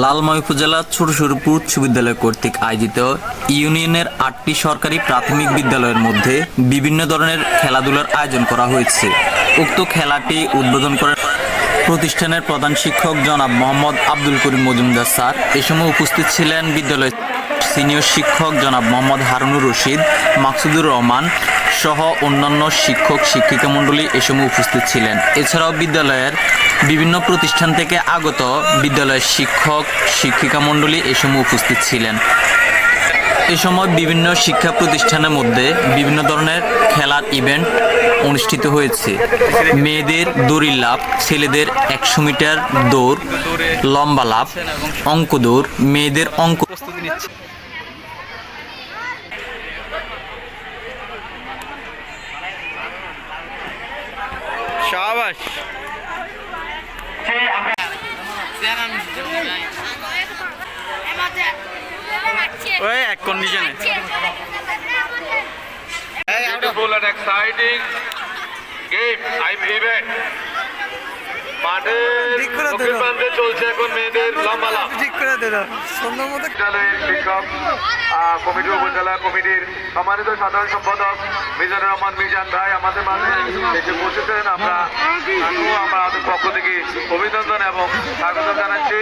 লালময় উপজেলা ছোট সরুপুর উচ্চ বিদ্যালয় কর্তৃক আয়োজিত ইউনিয়নের আটটি সরকারি প্রাথমিক বিদ্যালয়ের মধ্যে বিভিন্ন ধরনের খেলাধুলার আয়োজন করা হয়েছে। উক্ত খেলাটি উদ্বোধন করেন প্রতিষ্ঠানের প্রধান শিক্ষক জনাব মোহাম্মদ আব্দুল করিম মজুমদার স্যার। এ সময় উপস্থিত ছিলেন বিদ্যালয়ের সিনিয়র শিক্ষক জনাব মোহাম্মদ হারুনুর রশিদ, মাকসুদুর রহমান সহ অন্যান্য শিক্ষক শিক্ষিকা মণ্ডলী এ সময় উপস্থিত ছিলেন। এছাড়াও বিদ্যালয়ের বিভিন্ন প্রতিষ্ঠান থেকে আগত বিদ্যালয়ের শিক্ষক, শিক্ষিকা মণ্ডলী এ সময় উপস্থিত ছিলেন। এ সময় বিভিন্ন শিক্ষা প্রতিষ্ঠানের মধ্যে বিভিন্ন ধরনের খেলার ইভেন্ট অনুষ্ঠিত হয়েছে। মেয়েদের দড়ি লাভ, ছেলেদের একশো মিটার দৌড়, লম্বা লাভ, অঙ্ক দৌড়, মেয়েদের অঙ্ক প্রস্তুতি ওই এক কন্ডিশনে beautiful and exciting game I event। প্রান্তে চলছে এখন মেয়েদের লম্বা লাফ। ঠিক করে দিল সুন্দর মতো শিক্ষক আহ, কমিটি উপজেলা কমিটির সম্মানিত সাধারণ সম্পাদক মিজানুর রহমান মিজান ভাই আমাদের মাঝে এসে বসেছেন। আমরা আমরা আমাদের পক্ষ থেকে অভিনন্দন এবং স্বাগত জানাচ্ছি।